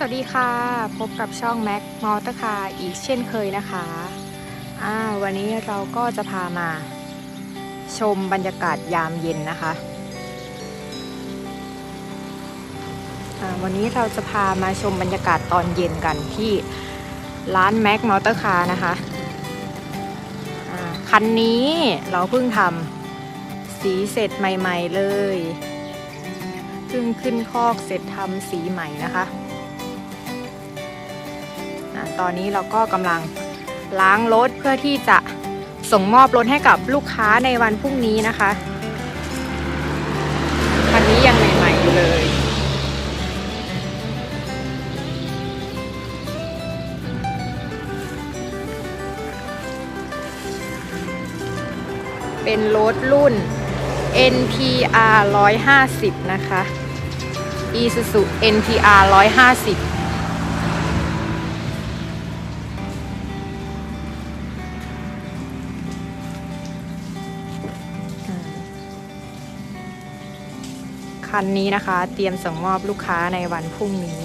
สวัสดีค่ะ พบกับช่อง Mac m o t o r Car อีกเช่นเคยนะคะอ่าวันนี้เราก็จะพามา ชมบรรยากาศยามเย็นนะคะอ่าวันนี้เราจะพามาชมบรรยากาศตอนเย็นกันที่ร้าน Mac m o t o r Car นะคะอ่าคันนี้เราเพิ่งทำสีเสร็จใหม่ ๆเลยเพิ่งขึ้นคอกเสร็จทำสีใหม่นะคะ ตอนนี้เราก็กำลังล้างรถเพื่อที่จะส่งมอบรถให้กับลูกค้าในวันพรุ่งนี้นะคะคันนี้ยังใหม่ๆอยู่เลยเป็นรถรุ่น NPR 150 นะคะ Isuzu NPR 150 คันนี้นะคะ เตรียมส่งมอบลูกค้าในวันพรุ่งนี้